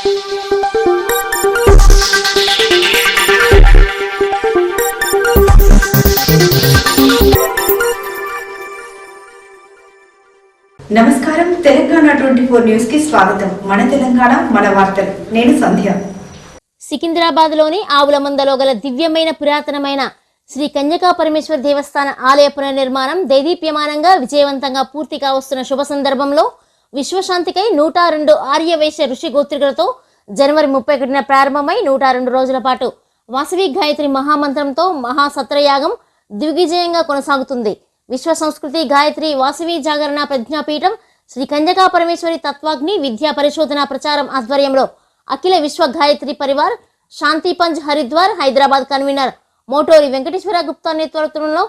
నమస్కారం. Telangana twenty four న్యూస్కి స్వాగతం. మన తెలంగాణ మన వార్తలు. నేను సంధ్య. సికింద్రాబాద్లోని ఆవుల మందలో గల దివ్యమైన పురాతనమైన శ్రీ కన్యకా పరమేశ్వర దేవస్థాన ఆలయ పునర్నిర్మాణం దేదీప్యమానంగా విజయవంతంగా పూర్తి కావస్తున్న శుభ సందర్భంలో విశ్వశాంతికై నూట రెండు ఆర్యవైశ్య ఋషి గోత్రికులతో జనవరి ముప్పై ఒకటిన ప్రారంభమై నూట రెండు రోజుల పాటు వాసవి గాయత్రి మహామంత్రంతో మహాసత్రయాగం దిగ్విజయంగా కొనసాగుతుంది. విశ్వ సంస్కృతి గాయత్రి వాసవి జాగరణ ప్రజ్ఞాపీఠం శ్రీ కంజకా పరమేశ్వరి తత్వాగ్ని విద్యా పరిశోధన ప్రచారం ఆధ్వర్యంలో అఖిల విశ్వ గాయత్రి పరివార్ శాంతి పంజ్ హరిద్వార్ హైదరాబాద్ కన్వీనర్ మోటోరి వెంకటేశ్వర గుప్తా నేతృత్వంలో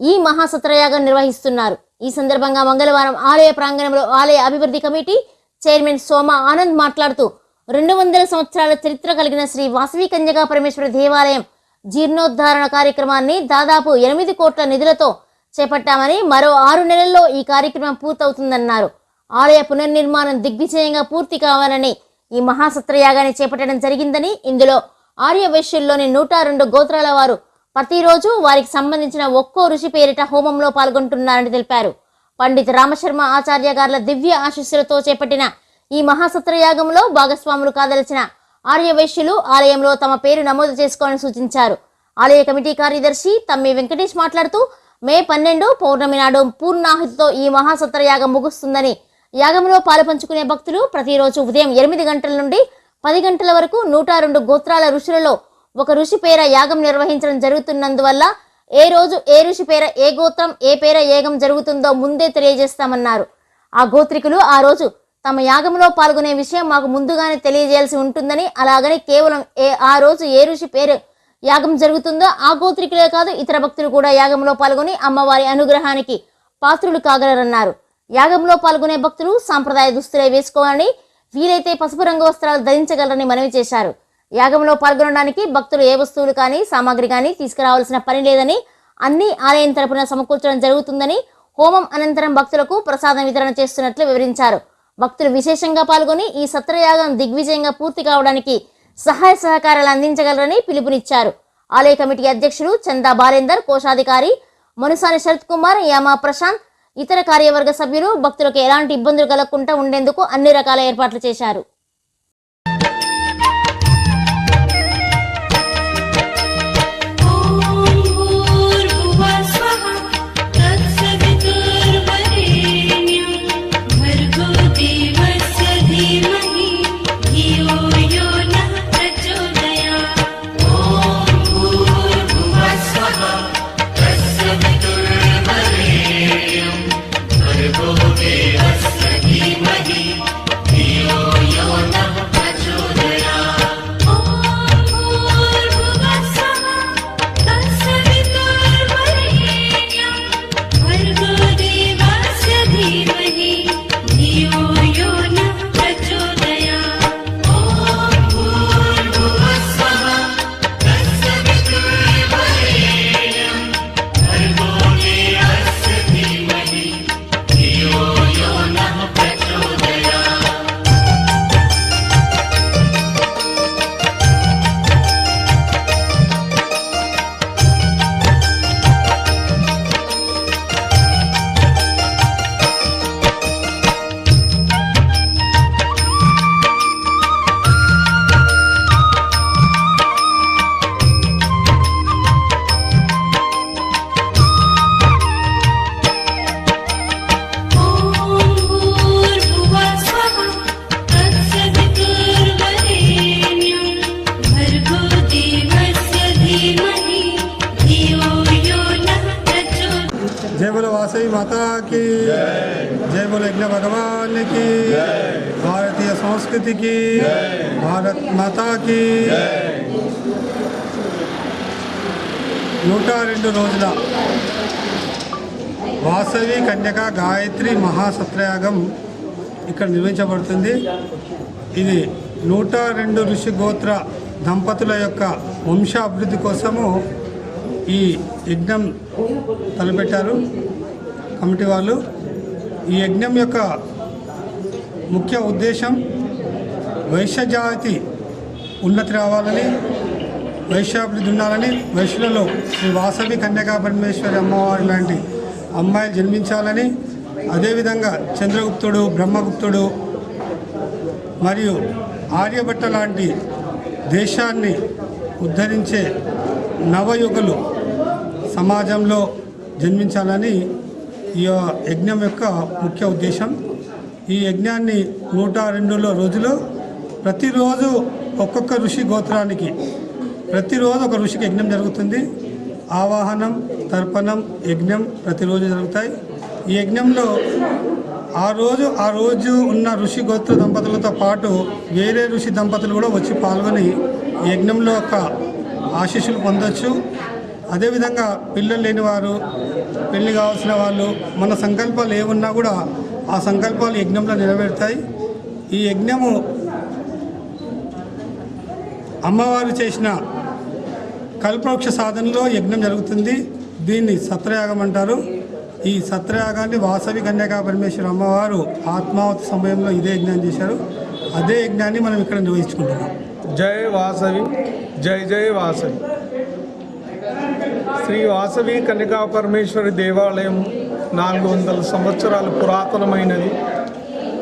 ఈ మహాసత్రయాగం నిర్వహిస్తున్నారు. ఈ సందర్భంగా మంగళవారం ఆలయ ప్రాంగణంలో ఆలయ అభివృద్ధి కమిటీ చైర్మన్ సోమ ఆనంద్ మాట్లాడుతూ రెండు వందల సంవత్సరాల చరిత్ర కలిగిన శ్రీ వాసవి కన్యగా పరమేశ్వర దేవాలయం జీర్ణోద్ధారణ కార్యక్రమాన్ని దాదాపు ఎనిమిది కోట్ల నిధులతో చేపట్టామని మరో ఆరు నెలల్లో ఈ కార్యక్రమం పూర్తవుతుందన్నారు. ఆలయ పునర్నిర్మాణం దిగ్విజయంగా పూర్తి కావాలని ఈ మహాసత్రయాగాన్ని చేపట్టడం జరిగిందని ఇందులో ఆర్యవైశ్యుల్లోని నూట రెండు గోత్రాల వారు ప్రతిరోజు వారికి సంబంధించిన ఒక్కో ఋషి పేరిట హోమంలో పాల్గొంటున్నారని తెలిపారు. పండిత్ రామశర్మ ఆచార్య గారుల దివ్య ఆశీస్సులతో చేపట్టిన ఈ మహాసత్రయాగంలో భాగస్వాములు కాదలిచిన ఆర్యవైశ్యులు ఆలయంలో తమ పేరు నమోదు చేసుకోవాలని సూచించారు. ఆలయ కమిటీ కార్యదర్శి తమ్మి వెంకటేష్ మాట్లాడుతూ మే పన్నెండు పౌర్ణమి నాడు పూర్ణాహుతితో ఈ మహాసత్రయాగం ముగుస్తుందని యాగంలో పాలుపంచుకునే భక్తులు ప్రతిరోజు ఉదయం ఎనిమిది గంటల నుండి పది గంటల వరకు నూట రెండు గోత్రాల ఋషులలో ఒక ఋషి పేర యాగం నిర్వహించడం జరుగుతున్నందువల్ల ఏ రోజు ఏ ఋషి పేర ఏ గోత్రం ఏ పేర యాగం జరుగుతుందో ముందే తెలియజేస్తామన్నారు. ఆ గోత్రికులు ఆ రోజు తమ యాగంలో పాల్గొనే విషయం మాకు ముందుగానే తెలియజేయాల్సి ఉంటుందని అలాగని కేవలం ఏ ఆ రోజు ఏ ఋషి పేరు యాగం జరుగుతుందో ఆ గోత్రికులే కాదు ఇతర భక్తులు కూడా యాగంలో పాల్గొని అమ్మవారి అనుగ్రహానికి పాత్రులు కాగలరన్నారు. యాగంలో పాల్గొనే భక్తులు సాంప్రదాయ దుస్తులే వేసుకోవాలని వీలైతే పసుపు రంగు వస్త్రాలు ధరించగలరని మనవి చేశారు. యాగంలో పాల్గొనడానికి భక్తులు ఏ వస్తువులు కానీ సామాగ్రి కానీ తీసుకురావాల్సిన పని లేదని అన్ని ఆలయం తరపున సమకూర్చడం జరుగుతుందని హోమం అనంతరం భక్తులకు ప్రసాదం వితరణ చేస్తున్నట్లు వివరించారు. భక్తులు విశేషంగా పాల్గొని ఈ సత్రయాగం దిగ్విజయంగా పూర్తి కావడానికి సహాయ సహకారాలు అందించగలరని పిలుపునిచ్చారు. ఆలయ కమిటీ అధ్యక్షులు చందా బాలేందర్ కోశాధికారి మనుసాని శరత్ కుమార్ యామా ప్రశాంత్ ఇతర కార్యవర్గ సభ్యులు భక్తులకు ఎలాంటి ఇబ్బందులు కలగకుండా ఉండేందుకు అన్ని రకాల ఏర్పాట్లు చేశారు. माता की जय बोलो यज्ञ भगवान की भारतीय संस्कृति की भारत माता की నూట రెండు రోజుల వాసవి కన్యక గాయత్రి మహాసత్రయాగం ఇక్కడ నిర్వహించబడుతుంది ఇది నూట రెండు ఋషి గోత్ర దంపతుల యొక్క వంశాభివృద్ధి కోసము ఈ యజ్ఞం తలపెట్టారు కమిటీ వాళ్ళు ఈ యజ్ఞం యొక్క ముఖ్య ఉద్దేశం వైశ్యజాతి ఉన్నతి రావాలని వైశ్యాభివృద్ధి ఉండాలని వైశ్యులలో శ్రీ వాసవి కన్యకా పరమేశ్వరి అమ్మవారి లాంటి అమ్మాయిలు జన్మించాలని అదేవిధంగా చంద్రగుప్తుడు బ్రహ్మగుప్తుడు మరియు ఆర్యభట్ట లాంటి దేశాన్ని ఉద్ధరించే నవయుగలు సమాజంలో జన్మించాలని ఈ యజ్ఞం యొక్క ముఖ్య ఉద్దేశం. ఈ యజ్ఞాన్ని నూట రెండులో రోజులు ప్రతిరోజు ఒక్కొక్క ఋషి గోత్రానికి ప్రతిరోజు ఒక ఋషికి యజ్ఞం జరుగుతుంది. ఆవాహనం తర్పణం యజ్ఞం ప్రతిరోజు జరుగుతాయి. ఈ యజ్ఞంలో ఆ రోజు ఆ రోజు ఉన్న ఋషి గోత్ర దంపతులతో పాటు వేరే ఋషి దంపతులు కూడా వచ్చి పాల్గొని ఈ యజ్ఞంలో యొక్క ఆశీస్సులు పొందొచ్చు. అదేవిధంగా పిల్లలు లేని వారు పెళ్ళి కావాల్సిన వాళ్ళు మన సంకల్పాలు ఏమున్నా కూడా ఆ సంకల్పాలు యజ్ఞంలో నెరవేరుతాయి. ఈ యజ్ఞము అమ్మవారు చేసిన కల్పవృక్ష సాధనలో యజ్ఞం జరుగుతుంది. దీన్ని సత్రయాగం అంటారు. ఈ సత్రయాగాన్ని వాసవి కన్యాకా పరమేశ్వర అమ్మవారు ఆత్మావతి సమయంలో ఇదే యజ్ఞం చేశారు. అదే యజ్ఞాన్ని మనం ఇక్కడ నిర్వహించుకుంటున్నాం. జై వాసవి జై జై వాసవి. శ్రీ వాసవి కన్యకా పరమేశ్వరి దేవాలయం నాలుగు వందల సంవత్సరాలు పురాతనమైనది.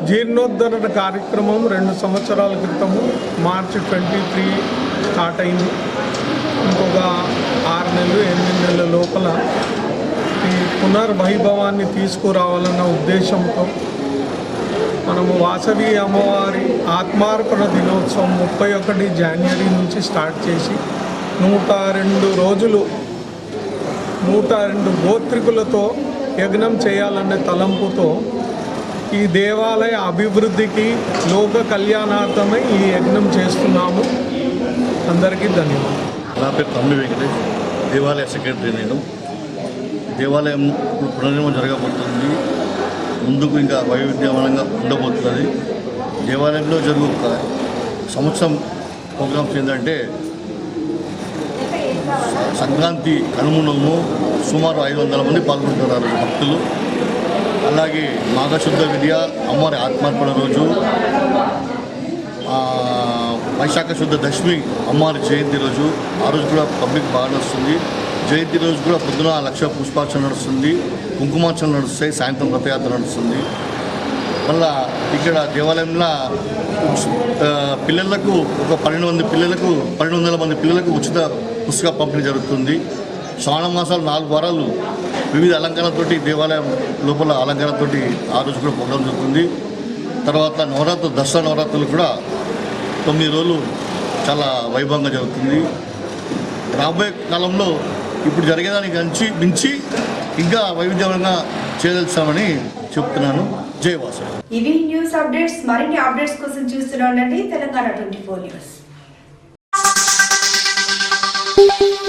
జీర్ణోద్ధరణ కార్యక్రమం రెండు సంవత్సరాల క్రితము మార్చి ట్వంటీ త్రీ స్టార్ట్ అయింది. ఇంకొక ఆరు నెలలు ఎనిమిది నెలల లోపల ఈ పునర్వైభవాన్ని తీసుకురావాలన్న ఉద్దేశంతో మనము వాసవి అమ్మవారి ఆత్మార్పణ దినోత్సవం ముప్పై ఒకటి జనవరి నుంచి స్టార్ట్ చేసి నూట రెండు రోజులు నూట రెండు గోత్రికులతో యజ్ఞం చేయాలనే తలంపుతో ఈ దేవాలయ అభివృద్ధికి లోక కళ్యాణార్థమై ఈ యజ్ఞం చేస్తున్నాము. అందరికీ ధన్యవాదాలు. నా పేరు తమ్మి వెంకటేష్. దేవాలయ సెక్రటరీ నేను. దేవాలయం పునర్నిర్మాణం జరగబోతుంది. ముందుకు ఇంకా వైవిధ్యమానంగా ఉండబోతున్నది. దేవాలయంలో జరుగు సంవత్సరం ప్రోగ్రామ్స్ ఏంటంటే సంక్రాంతి కనుమనము సుమారు ఐదు వందల మంది పాల్గొంటున్నారు భక్తులు. అలాగే మాఘశుద్ధ విద్య అమ్మవారి ఆత్మార్పణ రోజు వైశాఖ శుద్ధ దశమి అమ్మవారి జయంతి రోజు. ఆ రోజు కూడా పబ్లిక్ బాగా నడుస్తుంది. జయంతి రోజు కూడా పొద్దున లక్ష పుష్పార్చన నడుస్తుంది. కుంకుమార్చన నడుస్తాయి. సాయంత్రం రథయాత్ర నడుస్తుంది. మళ్ళా ఇక్కడ దేవాలయంలో పిల్లలకు ఒక పన్నెండు మంది పిల్లలకు పన్నెండు వందల మంది పిల్లలకు ఉచిత పుస్తక పంపిణీ జరుగుతుంది. శ్రావణ మాసాలు నాలుగు వారాలు వివిధ అలంకరణతోటి దేవాలయం లోపల అలంకరణతోటి ఆ రోజు కూడా ప్రోగ్రాం జరుగుతుంది. తర్వాత నవరాత్రులు దసరా నవరాత్రులు కూడా తొమ్మిది రోజులు చాలా వైభవంగా జరుగుతుంది. రాబోయే కాలంలో ఇప్పుడు జరిగేదానికి మించి మించి ఇంకా వైవిధ్యంగా చేయదలుచామని చెప్తున్నాను. జై ఇవి న్యూస్ అప్డేట్స్ మరిన్ని అప్డేట్స్ కోసం చూస్తూనే ఉండండి. Telangana twenty four news. Thank you.